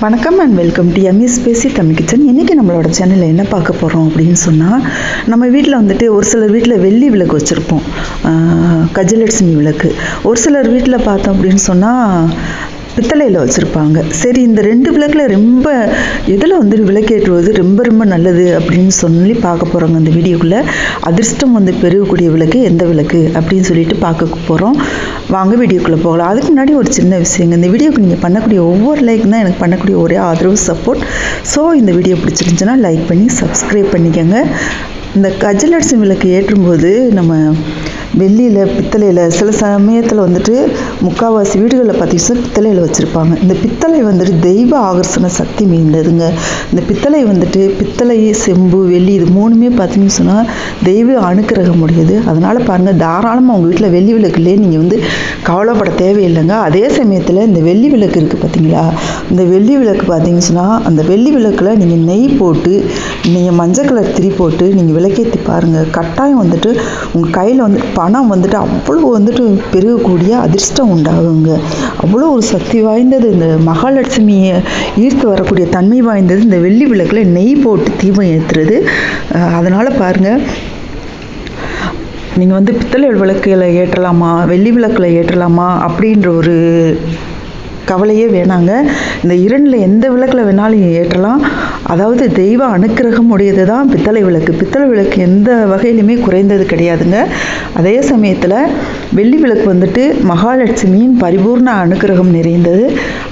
வணக்கம் and welcome to EMIS பேசி Tamil kitchen இன்றைக்கி நம்மளோட சேனலில் என்ன பார்க்க போகிறோம் அப்படின்னு சொன்னால் நம்ம வீட்டில் வந்துட்டு ஒரு சிலர் வீட்டில் வெள்ளி விளக்கு வச்சுருப்போம். கஜலட்சுமி விளக்கு. ஒரு சிலர் வீட்டில் பார்த்தோம் அப்படின்னு சொன்னால் பித்தளையில் வச்சுருப்பாங்க. சரி இந்த ரெண்டு விளக்கில் ரொம்ப எதில் வந்து விளக்கேற்றுவது? ரொம்ப ரொம்ப நல்லது அப்படின்னு சொல்லி பார்க்க போகிறோங்க இந்த வீடியோக்குள்ளே. அதிர்ஷ்டம் வந்து பெருகக்கூடிய விளக்கு எந்த விளக்கு அப்படின்னு சொல்லிட்டு பார்க்க போகிறோம் வாங்க வீடியோக்குள்ளே போகலாம். அதுக்கு முன்னாடி ஒரு சின்ன விஷயங்க. இந்த வீடியோக்கு நீங்கள் பண்ணக்கூடிய ஒவ்வொரு லைக் தான் எனக்கு பண்ணக்கூடிய ஒரே ஆதரவு சப்போர்ட் ஸோ இந்த வீடியோ பிடிச்சிருந்துச்சுன்னா லைக் பண்ணி சப்ஸ்கிரைப் பண்ணிக்கோங்க. இந்த கஜலட்சுமி விளக்கு ஏற்றும்போது நம்ம வெள்ளியில் பித்தளையில் சில சமயத்தில் வந்துட்டு முக்கால்வாசி வீடுகளில் பார்த்தீங்கன்னா பித்தளையில் வச்சுருப்பாங்க. இந்த பித்தளை வந்துட்டு தெய்வ ஆகர்ஷண சக்தி மீண்டதுங்க இந்த பித்தளை வந்துட்டு பித்தளை செம்பு வெள்ளி இது மூணுமே பார்த்தீங்கன்னு சொன்னால் தெய்வ அனுக்கிரகம் முடியுது அதனால் பாருங்கள் தாராளமாக உங்கள் வீட்டில் வெள்ளி விளக்குலேயே நீங்கள் வந்து கவலைப்பட தேவையில்லைங்க. அதே சமயத்தில் இந்த வெள்ளி விளக்கு இருக்குது பார்த்தீங்களா இந்த வெள்ளி விளக்கு பார்த்தீங்கன்னு சொன்னால் அந்த வெள்ளி விளக்கில் நீங்கள் நெய் போட்டு நீங்கள் மஞ்சள் கலர் திரி போட்டு நீங்கள் விளக்கேற்றி பாருங்கள் கட்டாயம் வந்துட்டு உங்கள் கையில் வந்து பணம் வந்துட்டு அவ்வளோ வந்துட்டு பெருகக்கூடிய அதிர்ஷ்டம் உண்டாகுங்க. அவ்வளோ ஒரு சக்தி வாய்ந்தது இந்த மகாலட்சுமியை ஈர்த்து வரக்கூடிய தன்மை வாய்ந்தது இந்த வெள்ளி விளக்கில் நெய் போட்டு தீபம் ஏற்றுறது அதனால் பாருங்கள் நீங்கள் வந்து பித்தளை விளக்கில் ஏற்றலாமா வெள்ளி விளக்கில் ஏற்றலாமா அப்படின்ற ஒரு கவலையே வேணாங்க. இந்த இரண்டில் எந்த விளக்கில் வேணாலும் ஏற்றலாம். அதாவது தெய்வ அனுக்கிரகம் உடையது தான் பித்தளை விளக்கு. பித்தளை விளக்கு எந்த வகையிலுமே குறைந்தது கிடையாதுங்க. அதே சமயத்தில் வெள்ளி விளக்கு வந்துட்டு மகாலட்சுமியின் பரிபூர்ண அனுக்கிரகம் நிறைந்தது.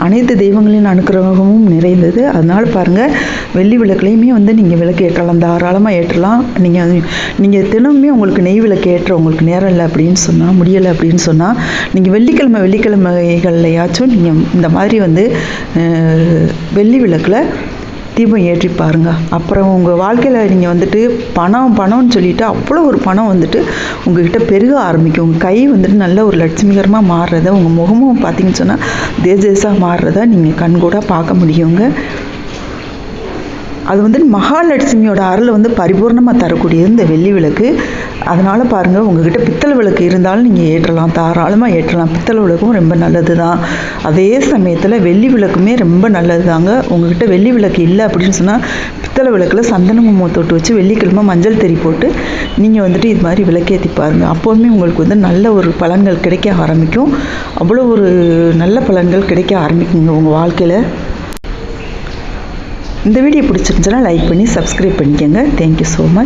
அனைத்து தெய்வங்களின் அனுக்கிரகமும் நிறைந்தது. அதனால் பாருங்கள் வெள்ளி விளக்குலையுமே வந்து நீங்கள் விளக்கு ஏற்றலாம். தாராளமாக ஏற்றலாம். நீங்கள் நீங்கள் தினமுமே உங்களுக்கு நெய் விளக்கு ஏற்ற உங்களுக்கு நேரம் இல்லை அப்படின்னு சொன்னால் முடியலை அப்படின்னு சொன்னால் நீங்கள் வெள்ளிக்கிழமை வெள்ளிக்கிழமைகள்லையாச்சும் நீங்கள் இந்த மாதிரி வந்து வெள்ளி விளக்கில் தீபம் ஏற்றி பாருங்கள் அப்புறம் உங்கள் வாழ்க்கையில் நீங்கள் வந்துட்டு பணம் பணம்னு சொல்லிட்டு அவ்வளோ ஒரு பணம் வந்துட்டு உங்ககிட்ட பெருக ஆரம்பிக்கும். உங்கள் கை வந்துட்டு நல்ல ஒரு லட்சுமிகரமாக மாறுறத உங்கள் முகமும் பார்த்தீங்கன்னு சொன்னால் தேஜேஸாக மாறுறத நீங்கள் கண்கூட பார்க்க முடியுங்க. அது வந்து மகாலட்சுமியோட அருளை வந்து பரிபூர்ணமாக தரக்கூடியது இந்த வெள்ளி விளக்கு. அதனால் பாருங்கள் உங்ககிட்ட பித்தளை விளக்கு இருந்தாலும் நீங்கள் ஏற்றலாம். தாராளமாக ஏற்றலாம். பித்தளை விளக்கும் ரொம்ப நல்லது தான் அதே சமயத்தில் வெள்ளி விளக்குமே ரொம்ப நல்லது தாங்க உங்ககிட்ட வெள்ளி விளக்கு இல்லை அப்படின்னு சொன்னால் பித்தளை விளக்கில் சந்தன குங்குமம் தொட்டு வச்சு வெள்ளிக்கிழமை மஞ்சள் தெரி போட்டு நீங்கள் வந்துட்டு இது மாதிரி விளக்கேற்றி பாருங்கள் அப்போவுமே உங்களுக்கு வந்து நல்ல ஒரு பலன்கள் கிடைக்க ஆரம்பிக்கும். அவ்வளோ ஒரு நல்ல பலன்கள் கிடைக்க ஆரம்பிக்குங்க உங்கள் வாழ்க்கையில். இந்த வீடியோ பிடிச்சிருந்துச்சுன்னா லைக் பண்ணி சப்ஸ்கிரைப் பண்ணிக்கோங்க. Thank you so much